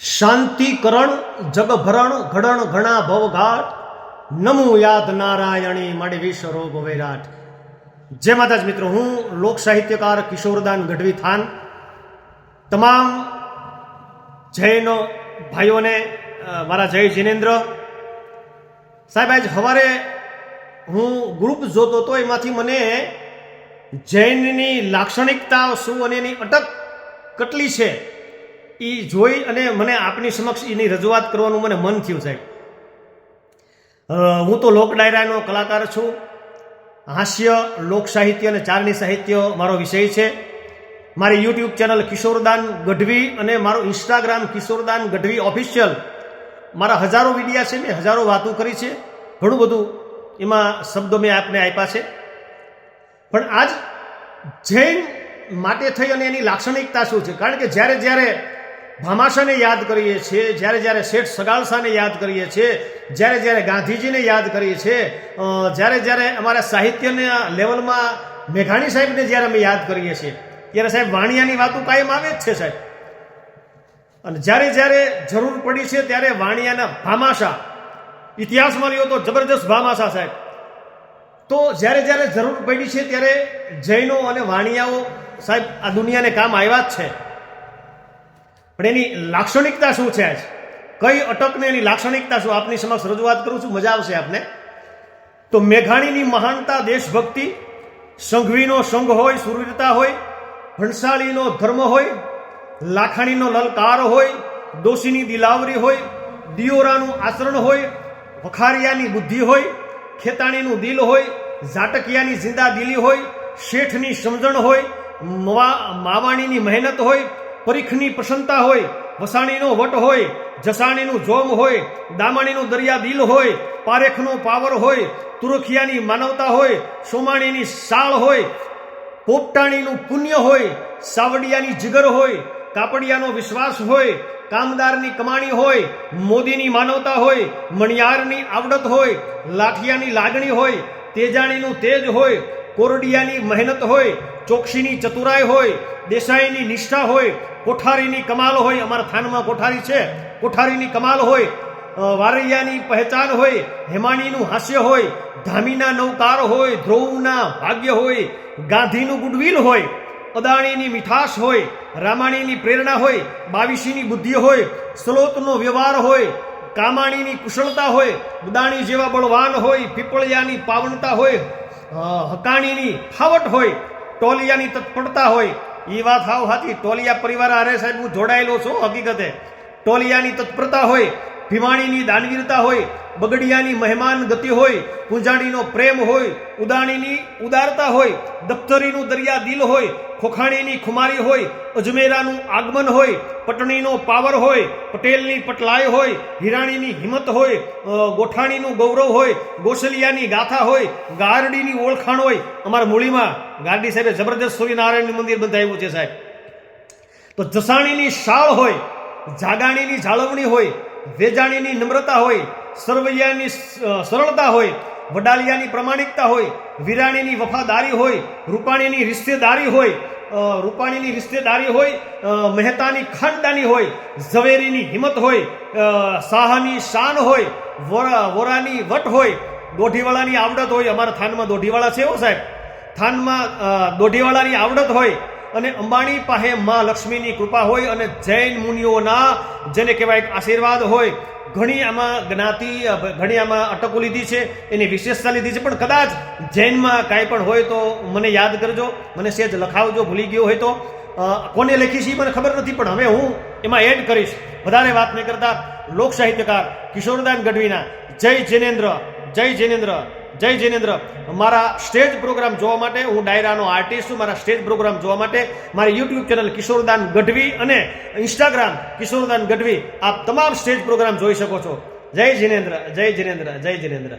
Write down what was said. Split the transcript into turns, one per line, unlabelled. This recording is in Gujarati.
શાંતિકરણ, જગભરણ, ઘડણ, ઘણા ભવઘાટ, નમો યાદ નારાયણી, માડી વિશ્વરૂપ વૈરાટ. જય માતાજ મિત્રો, હું લોક સાહિત્યકાર કિશોરદાન ગઢવી થાન તમામ જૈન ભાઈઓને મારા જય જિનેન્દ્ર. સાહેબ, આજ સવારે હું ગ્રુપ જોતો હતો એમાંથી મને જૈનની લાક્ષણિકતા શું અને એની અટક કેટલી છે? એ જોઈ અને મને આપની સમક્ષ એની રજૂઆત કરવાનું મને મન થયું સાહેબ. હું તો લોક ડાયરાનો કલાકાર છું. હાસ્ય, લોક સાહિત્ય અને ચારણી સાહિત્ય મારો વિષય છે. મારી યુટ્યુબ ચેનલ કિશોરદાન ગઢવી અને મારું ઇન્સ્ટાગ્રામ કિશોરદાન ગઢવી ઓફિશિયલ. મારા હજારો વિડીયા છે, મેં હજારો વાતો કરી છે. ઘણું બધું એમાં શબ્દો મેં આપને આપ્યા છે. પણ આજ જૈન માટે થઈ અને એની લાક્ષણિકતા શું છે? કારણ કે જ્યારે જ્યારે ભામાશાને યાદ કરીએ છીએ, જ્યારે જ્યારે શેઠ સગાળસાને યાદ કરીએ છીએ, જ્યારે જ્યારે ગાંધીજીને યાદ કરીએ છીએ જ્યારે જ્યારે અમારા સાહિત્યના લેવલમાં મેઘાણી સાહેબને જ્યારે અમે યાદ કરીએ છીએ, ત્યારે સાહેબ વાણિયાની વાતો કાયમ આવે જ છે સાહેબ. અને જ્યારે જ્યારે જરૂર પડી છે ત્યારે વાણિયાના ભામાશા, ઇતિહાસમાં રહ્યો તો જબરજસ્ત ભામાશા સાહેબ. તો જ્યારે જ્યારે જરૂર પડી છે ત્યારે જૈનો અને વાણિયાઓ સાહેબ આ દુનિયાને કામ આવ્યા જ છે. પણ એની લાક્ષણિકતા શું છે આજ? કઈ અટકને એની લાક્ષણિકતા શું? આપની સમક્ષ રજૂઆત કરું છું, મજા આવશે આપને. તો મેઘાણીની મહાનતા દેશભક્તિ, સંઘવીનો સંઘ હોય, સુરવીરતા હોય ભણસાળીનો ધર્મ હોય, લાખાણીનો લલકાર હોય, દોશીની દિલાવરી હોય, દિયોરાનું આચરણ હોય, વખારિયાની બુદ્ધિ હોય, ખેતાણીનું દિલ હોય, ઝાટકિયાની જિંદા દિલી હોય, શેઠની સમજણ હોય મવા- માવાણીની મહેનત હોય પરીખની પ્રસન્નતા હોય, વસાણીનો વટ હોય, જસાણીનું જોમ હોય, દામણીનું દરિયા દિલ હોય, પારેખનો પાવર હોય, તુરખિયાની માનવતા હોય, સોમાણીની સાળ હોય, પોપટાણીનું પુણ્ય હોય, સાવડિયાની જીગર હોય, કાપડિયાનો વિશ્વાસ હોય, કામદારની કમાણી હોય, મોદીની માનવતા હોય, મણિયારની આવડત હોય, લાઠિયાની લાગણી હોય, તેજાણીનું તેજ હોય કોરડિયાની મહેનત હોય, ચોકસીની ચતુરાઈ હોય, દેસાઈની નિષ્ઠા હોય, કોઠારીની કમાલ હોય, અમારા થાનમાં કોઠારી છે, કોઠારીની કમાલ હોય વારૈયાની પહેચાન હોય, હેમાણીનું હાસ્ય હોય, ધામીના નવકાર હોય ધ્રુવના ભાગ્ય હોય, ગાંધીનું ગુડવિલ હોય, અદાણીની મીઠાશ હોય, રામાણીની પ્રેરણા હોય, બાવીસીની બુદ્ધિ હોય, સ્લોતનો વ્યવહાર હોય, કામાણીની કુશળતા હોય, ઉદાણી જેવા બળવાન હોય, પીપળિયાની પાવનતા હોય હકાણીની ફાવટ હોય, ટોલિયાની તત્પરતા હોય એ વાત હાવ હાથી ટોલિયા પરિવાર આરે સાહેબ હું જોડાયેલો છું હકીકતે. ટોલિયાની તત્પરતા હોય ભીમાણીની દાનવીરતા હોય, બગડિયાની મહેમાન ગતિ હોય, પૂંજાણીનો પ્રેમ હોય, ઉદાણીની ઉદારતા હોય દફતરીનું દરિયા દિલ હોય, ખોખાણીની ખુમારી હોય, અજમેરાનું આગમન હોય, પટણીનો પાવર હોય, પટેલની પટલાઈ હોય, હિરાણીની હિંમત હોય ગોઠાણીનું ગૌરવ હોય, ગોસલિયાની ગાથા હોય, ગારડીની ઓળખાણ હોય, અમારા મૂળીમાં ગારડી સાહેબે જબરજસ્ત સૂર્યનારાયણનું મંદિર બંધાવ્યું છે સાહેબ. તો જસાણીની શાળ હોય, જાગાણીની જાળવણી હોય વેજાણીની નમ્રતા હોય, સરવૈયાની સરળતા હોય, વડાલિયાની પ્રમાણિકતા હોય, વિરાણીની વફાદારી હોય, રૂપાણીની રિશ્તેદારી હોય રૂપાણીની રિશ્તેદારી હોય મહેતાની ખાનદાની હોય, ઝવેરીની હિંમત હોય શાહની શાન હોય વોરાની વટ હોય, દોઢીવાળાની આવડત હોય, અમારા થાનમાં દોઢીવાળા છે હો સાહેબ. થાનમાં દોઢીવાળાની આવડત હોય અને અંબાણી પાસે માં લક્ષ્મીની કૃપા હોય અને જૈન મુનિઓના, જેને કહેવાય આશીર્વાદ હોય, ઘણી આમાં જ્ઞાતિ, ઘણી આમાં અટકો લીધી છે, એની વિશેષતા લીધી છે. પણ કદાચ જૈનમાં કાંઈ પણ હોય તો મને યાદ કરજો, મને સેજ લખાવજો, ભૂલી ગયો હોય તો. કોને લખી છે મને ખબર નથી, પણ હવે હું એમાં એડ કરીશ. વધારે વાત નહીં કરતા. લોક સાહિત્યકાર કિશોરદાન ગઢવીના. જય જૈનેન્દ્ર જય જૈનેન્દ્ર. જય જૈનેન્દ્ર. મારા સ્ટેજ પ્રોગ્રામ જોવા માટે, હું ડાયરાનો આર્ટિસ્ટ છું, મારા સ્ટેજ પ્રોગ્રામ જોવા માટે, મારી યુટ્યુબ ચેનલ કિશોરદાન ગઢવી અને ઇન્સ્ટાગ્રામ કિશોરદાન ગઢવી, આપ તમામ સ્ટેજ પ્રોગ્રામ જોઈ શકો છો. જય જિનેન્દ્ર જય જિનેન્દ્ર જય જિનેન્દ્ર.